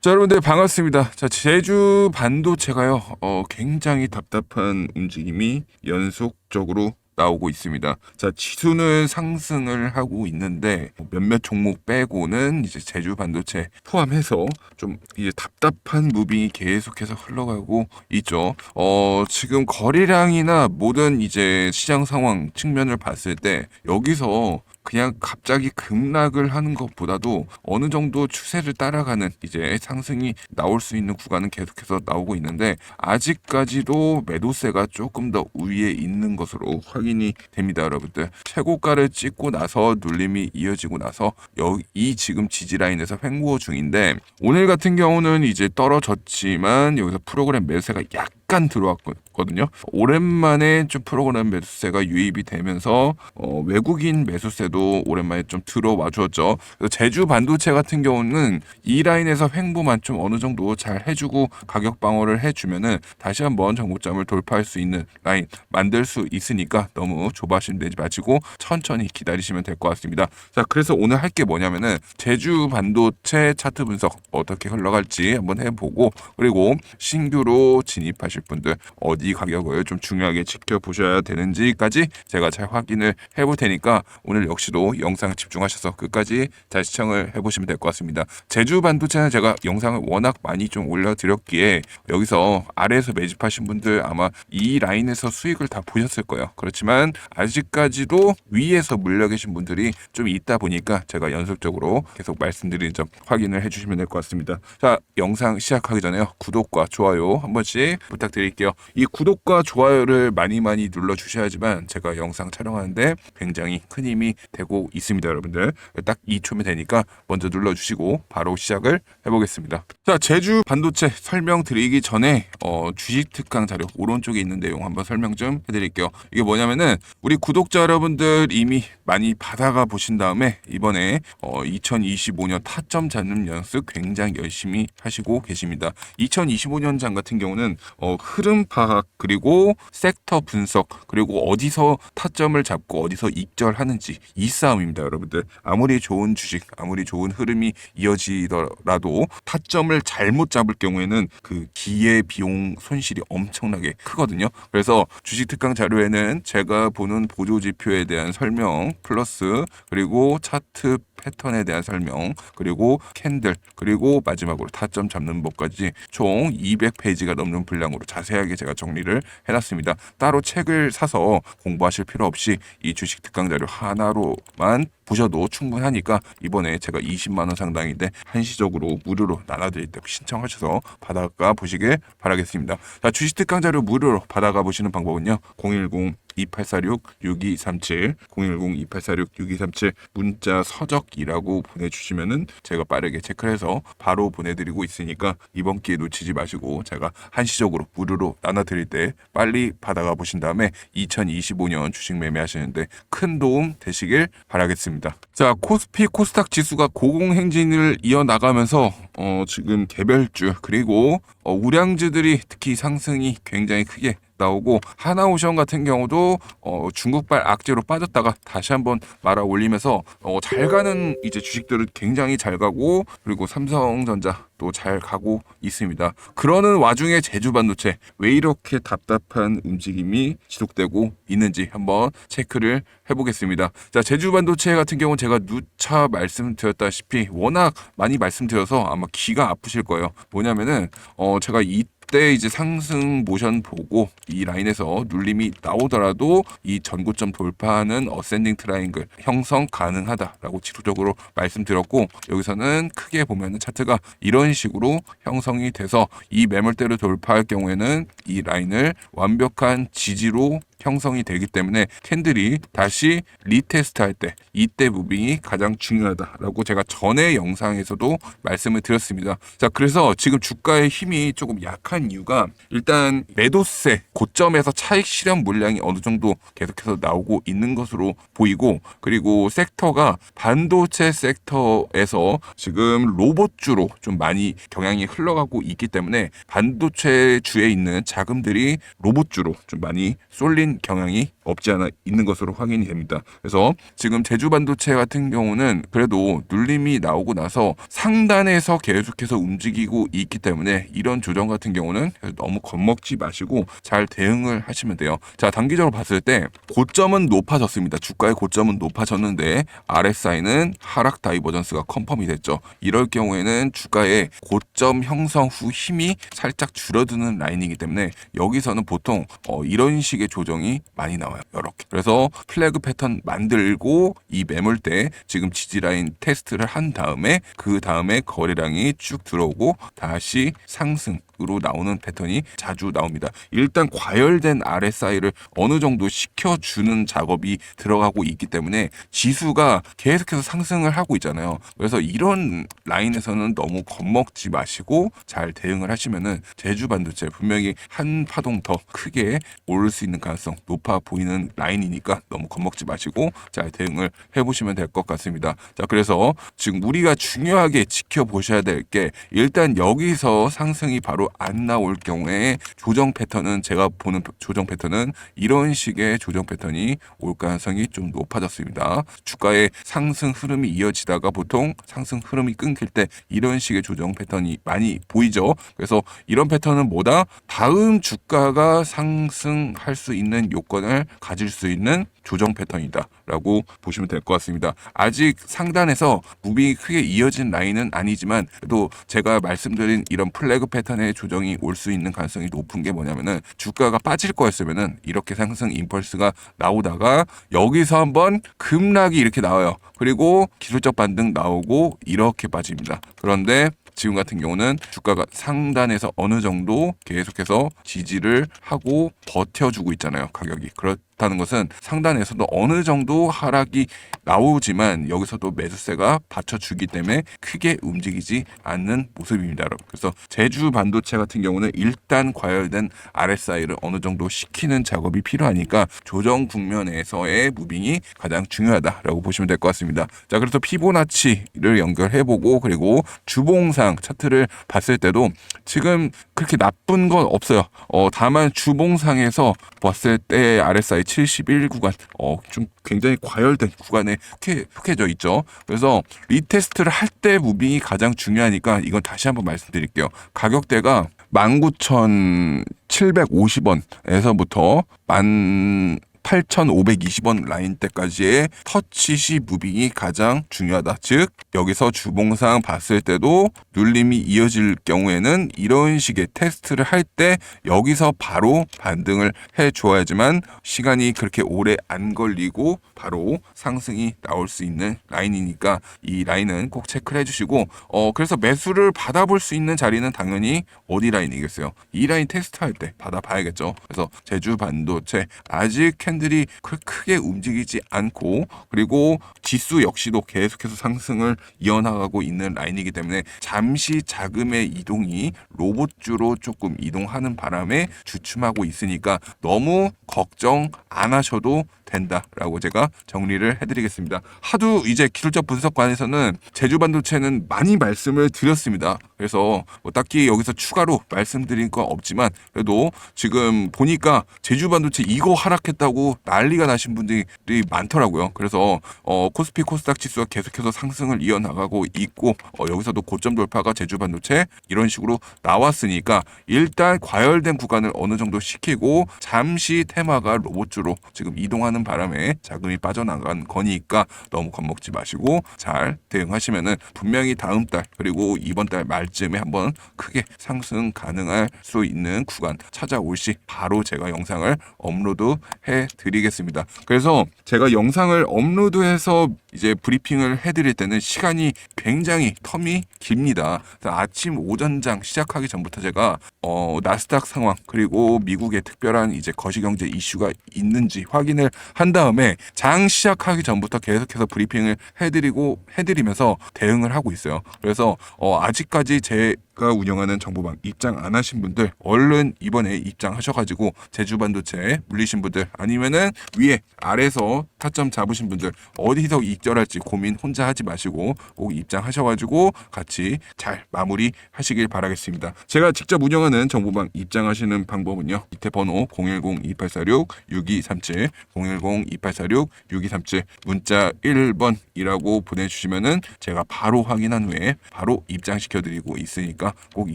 자, 여러분들 반갑습니다. 자, 제주 반도체가요, 어, 굉장히 답답한 움직임이 연속적으로 나오고 있습니다. 자, 지수는 상승을 하고 있는데 몇몇 종목 빼고는 이제 제주 반도체 포함해서 좀 이제 답답한 무빙이 계속해서 흘러가고 있죠. 어, 지금 거래량이나 모든 이제 시장 상황 측면을 봤을 때 여기서 그냥 갑자기 급락을 하는 것보다도 어느 정도 추세를 따라가는 이제 상승이 나올 수 있는 구간은 계속해서 나오고 있는데 아직까지도 매도세가 조금 더 위에 있는 것으로 확인이 됩니다, 여러분들. 최고가를 찍고 나서 눌림이 이어지고 나서 여기 이 지금 지지 라인에서 횡보 중인데 오늘 같은 경우는 이제 떨어졌지만 여기서 프로그램 매수세가 약 간 들어왔거든요. 오랜만에 좀 프로그램 매수세가 유입이 되면서 어, 외국인 매수세도 오랜만에 좀 들어와 주었죠. 제주 반도체 같은 경우는 이 라인에서 횡보만 좀 어느 정도 잘 해주고 가격 방어를 해주면은 다시 한번 정고점을 돌파할 수 있는 라인 만들 수 있으니까 너무 조바심 내지 마시고 천천히 기다리시면 될 것 같습니다. 자, 그래서 오늘 할 게 뭐냐면은 제주 반도체 차트 분석 어떻게 흘러갈지 한번 해보고 그리고 신규로 진입하실 분들 어디 가격을 좀 중요하게 지켜보셔야 되는지까지 제가 잘 확인을 해볼 테니까 오늘 역시도 영상 집중하셔서 끝까지 잘 시청을 해보시면 될 것 같습니다. 제주 반도체는 제가 영상을 워낙 많이 좀 올려드렸기에 여기서 아래에서 매집하신 분들 아마 이 라인에서 수익을 다 보셨을 거예요. 그렇지만 아직까지도 위에서 물려 계신 분들이 좀 있다 보니까 제가 연속적으로 계속 말씀드리는 점 확인을 해주시면 될 것 같습니다. 자, 영상 시작하기 전에요. 구독과 좋아요 한 번씩 부탁 드릴게요. 이 구독과 좋아요를 많이 많이 눌러 주셔야지만 제가 영상 촬영하는데 굉장히 큰 힘이 되고 있습니다, 여러분들. 딱 2초면 되니까 먼저 눌러 주시고 바로 시작을 해보겠습니다. 자, 제주 반도체 설명드리기 전에 어, 주식 특강 자료 오른쪽에 있는 내용 한번 설명 좀 해드릴게요. 이게 뭐냐면은 우리 구독자 여러분들 이미 많이 받아가 보신 다음에 이번에 어, 2025년 타점 잡는 연습 굉장히 열심히 하시고 계십니다. 2025년장 같은 경우는 어, 흐름 파악 그리고 섹터 분석 그리고 어디서 타점을 잡고 어디서 익절하는지 이 싸움입니다, 여러분들. 아무리 좋은 주식, 아무리 좋은 흐름이 이어지더라도 타점을 잘못 잡을 경우에는 그 기회 비용 손실이 엄청나게 크거든요. 그래서 주식 특강 자료에는 제가 보는 보조 지표에 대한 설명 플러스 그리고 차트 패턴에 대한 설명 그리고 캔들 그리고 마지막으로 타점 잡는 법까지 총 200페이지가 넘는 분량으로 자세하게 제가 정리를 해놨습니다. 따로 책을 사서 공부하실 필요 없이 이 주식 특강 자료 하나로만 보셔도 충분하니까 이번에 제가 20만 원 상당인데 한시적으로 무료로 나눠드릴 때 신청하셔서 받아가 보시길 바라겠습니다. 자, 주식 특강 자료 무료로 받아가 보시는 방법은요. 010 2846-6237 010-2846-6237 문자 서적이라고 보내주시면은 제가 빠르게 체크해서 바로 보내드리고 있으니까 이번 기회 놓치지 마시고 제가 한시적으로 무료로 나눠드릴 때 빨리 받아가 보신 다음에 2025년 주식 매매하시는데 큰 도움 되시길 바라겠습니다. 자 코스피 코스닥 지수가 고공행진을 이어나가면서 어, 지금 개별주 그리고 어, 우량주들이 특히 상승이 굉장히 크게 나오고 하나오션 같은 경우도 어, 중국발 악재로 빠졌다가 다시 한번 말아 올리면서 어, 잘 가는 이제 주식들은 굉장히 잘 가고 그리고 삼성전자 또 잘 가고 있습니다. 그러는 와중에 제주 반도체 왜 이렇게 답답한 움직임이 지속되고 있는지 한번 체크를 해보겠습니다. 자 제주 반도체 같은 경우는 제가 누차 말씀드렸다시피 워낙 많이 말씀드려서 아마 귀가 아프실 거예요. 뭐냐면은 어 제가 이 그때 이제 상승 모션 보고 이 라인에서 눌림이 나오더라도 이 전고점 돌파하는 어센딩 트라이앵글 형성 가능하다라고 지속적으로 말씀드렸고 여기서는 크게 보면은 차트가 이런 식으로 형성이 돼서 이 매물대를 돌파할 경우에는 이 라인을 완벽한 지지로 형성이 되기 때문에 캔들이 다시 리테스트 할 때 이때 무빙이 가장 중요하다라고 제가 전에 영상에서도 말씀을 드렸습니다. 자, 그래서 지금 주가의 힘이 조금 약한 이유가 일단 매도세 고점에서 차익 실현 물량이 어느 정도 계속해서 나오고 있는 것으로 보이고 그리고 섹터가 반도체 섹터에서 지금 로봇주로 좀 많이 경향이 흘러가고 있기 때문에 반도체 주에 있는 자금들이 로봇주로 좀 많이 쏠린 풀린 경향이 없지 않아 있는 것으로 확인이 됩니다. 그래서 지금 제주 반도체 같은 경우는 그래도 눌림이 나오고 나서 상단에서 계속해서 움직이고 있기 때문에 이런 조정 같은 경우는 너무 겁먹지 마시고 잘 대응을 하시면 돼요. 자, 단기적으로 봤을 때 고점은 높아졌습니다. 주가의 고점은 높아졌는데 RSI는 하락 다이버전스가 컨펌이 됐죠. 이럴 경우에는 주가의 고점 형성 후 힘이 살짝 줄어드는 라인이기 때문에 여기서는 보통 어, 이런 식의 조정 이 많이 나와요. 이렇게. 그래서 플래그 패턴 만들고 이 매물대 지금 지지 라인 테스트를 한 다음에 그 다음에 거래량이 쭉 들어오고 다시 상승 으로 나오는 패턴이 자주 나옵니다. 일단 과열된 RSI를 어느 정도 시켜주는 작업이 들어가고 있기 때문에 지수가 계속해서 상승을 하고 있잖아요. 그래서 이런 라인에서는 너무 겁먹지 마시고 잘 대응을 하시면은 제주 반도체 분명히 한 파동 더 크게 오를 수 있는 가능성 높아 보이는 라인이니까 너무 겁먹지 마시고 잘 대응을 해보시면 될 것 같습니다. 자, 그래서 지금 우리가 중요하게 지켜보셔야 될 게 일단 여기서 상승이 바로 안 나올 경우에 조정 패턴은 제가 보는 조정 패턴은 이런 식의 조정 패턴이 올 가능성이 좀 높아졌습니다. 주가의 상승 흐름이 이어지다가 보통 상승 흐름이 끊길 때 이런 식의 조정 패턴이 많이 보이죠. 그래서 이런 패턴은 뭐다? 다음 주가가 상승할 수 있는 요건을 가질 수 있는 조정 패턴이다라고 보시면 될 것 같습니다. 아직 상단에서 무빙이 크게 이어진 라인은 아니지만 또 제가 말씀드린 이런 플래그 패턴의 조정이 올 수 있는 가능성이 높은 게 뭐냐면은 주가가 빠질 거였으면은 이렇게 상승 임펄스가 나오다가 여기서 한번 급락이 이렇게 나와요. 그리고 기술적 반등 나오고 이렇게 빠집니다. 그런데 지금 같은 경우는 주가가 상단에서 어느 정도 계속해서 지지를 하고 버텨주고 있잖아요. 가격이. 그렇 다는 것은 상단에서도 어느 정도 하락이 나오지만 여기서도 매수세가 받쳐주기 때문에 크게 움직이지 않는 모습입니다. 그래서 제주 반도체 같은 경우는 일단 과열된 RSI를 어느 정도 시키는 작업이 필요하니까 조정 국면에서의 무빙이 가장 중요하다라고 보시면 될 것 같습니다. 자, 그래서 피보나치를 연결해보고 그리고 주봉상 차트를 봤을 때도 지금 그렇게 나쁜 건 없어요. 어, 다만 주봉상에서 봤을 때 RSI 71 구간, 어, 좀 굉장히 과열된 구간에 속해, 속해져 있죠. 그래서 리테스트를 할 때 무빙이 가장 중요하니까 이건 다시 한번 말씀드릴게요. 가격대가 19,750원에서부터 만 8,520원 라인 때까지의 터치 시 무빙이 가장 중요하다. 즉 여기서 주봉상 봤을 때도 눌림이 이어질 경우에는 이런 식의 테스트를 할 때 여기서 바로 반등을 해 줘야지만 시간이 그렇게 오래 안 걸리고 바로 상승이 나올 수 있는 라인이니까 이 라인은 꼭 체크를 해주시고 어 그래서 매수를 받아볼 수 있는 자리는 당연히 어디 라인이겠어요? 이 라인 테스트할 때 받아봐야겠죠. 그래서 제주 반도체 아직 캔 들이 크- 크게 움직이지 않고 그리고 지수 역시도 계속해서 상승을 이어나가고 있는 라인이기 때문에 잠시 자금의 이동이 로봇주로 조금 이동하는 바람에 주춤하고 있으니까 너무 걱정 안 하셔도 된다라고 제가 정리를 해드리겠습니다. 하도 이제 기술적 분석관에서는 제주 반도체는 많이 말씀을 드렸습니다. 그래서 뭐 딱히 여기서 추가로 말씀드린 건 없지만 그래도 지금 보니까 제주 반도체 이거 하락했다고 난리가 나신 분들이 많더라고요. 그래서 어, 코스피 코스닥 지수가 계속해서 상승을 이어나가고 있고 어, 여기서도 고점 돌파가 제주 반도체 이런 식으로 나왔으니까 일단 과열된 구간을 어느 정도 시키고 잠시 테마가 로봇주로 지금 이동하는 바람에 자금이 빠져나간 거니까 너무 겁먹지 마시고 잘 대응하시면은 분명히 다음 달 그리고 이번 달 말쯤에 한번 크게 상승 가능할 수 있는 구간 찾아올 시 바로 제가 영상을 업로드 해 드리겠습니다. 그래서 제가 영상을 업로드해서 이제 브리핑을 해드릴 때는 시간이 굉장히 텀이 깁니다. 아침 오전장 시작하기 전부터 제가 어, 나스닥 상황 그리고 미국의 특별한 이제 거시경제 이슈가 있는지 확인을 한 다음에 장 시작하기 전부터 계속해서 브리핑을 해드리고 해드리면서 대응을 하고 있어요. 그래서 어, 아직까지 제가 운영하는 정보방 입장 안 하신 분들 얼른 이번에 입장하셔가지고 제주 반도체 물리신 분들 아니면은 위에 아래서 타점 잡으신 분들 어디서 입절할지 고민 혼자 하지 마시고 꼭 입장하셔가지고 같이 잘 마무리 하시길 바라겠습니다. 제가 직접 운영하는 정보방 입장하시는 방법은요. 밑에 번호 010-2846-6237 010-2846-6237 문자 1번이라고 보내주시면은 제가 바로 확인한 후에 바로 입장시켜드리고 있으니까 꼭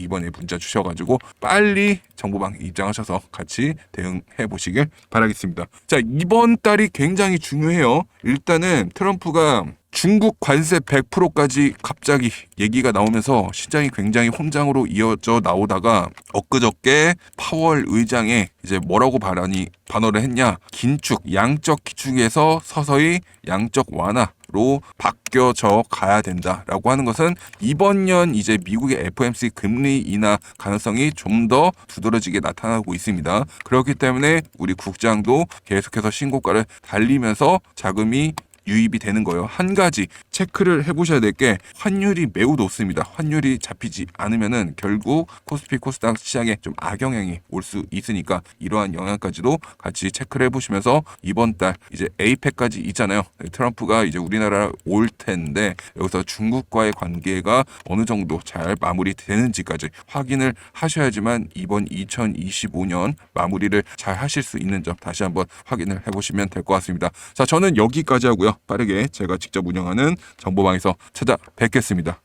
이번에 문자 주셔가지고 빨리 정보방 입장하셔서 같이 대응해 보시길 바라겠습니다. 자 이번 달이 굉장히 중요해요. 일단은 트럼프가 중국 관세 100%까지 갑자기 얘기가 나오면서 시장이 굉장히 혼장으로 이어져 나오다가 엊그저께 파월 의장에 이제 뭐라고 발언이 반어를 했냐 긴축 양적 기축에서 서서히 양적 완화 로 바뀌어져 가야 된다라고 하는 것은 이번 년 이제 미국의 FOMC 금리 인하 가능성이 좀 더 두드러지게 나타나고 있습니다. 그렇기 때문에 우리 국장도 계속해서 신고가를 달리면서 자금이 유입이 되는 거예요. 한 가지 체크를 해보셔야 될 게 환율이 매우 높습니다. 환율이 잡히지 않으면은 결국 코스피 코스닥 시장에 좀 악영향이 올 수 있으니까 이러한 영향까지도 같이 체크를 해보시면서 이번 달 이제 에이펙까지 있잖아요. 트럼프가 이제 우리나라 올 텐데 여기서 중국과의 관계가 어느 정도 잘 마무리되는지까지 확인을 하셔야지만 이번 2025년 마무리를 잘 하실 수 있는 점 다시 한번 확인을 해보시면 될 것 같습니다. 자, 저는 여기까지 하고요. 빠르게 제가 직접 운영하는 정보방에서 찾아뵙겠습니다.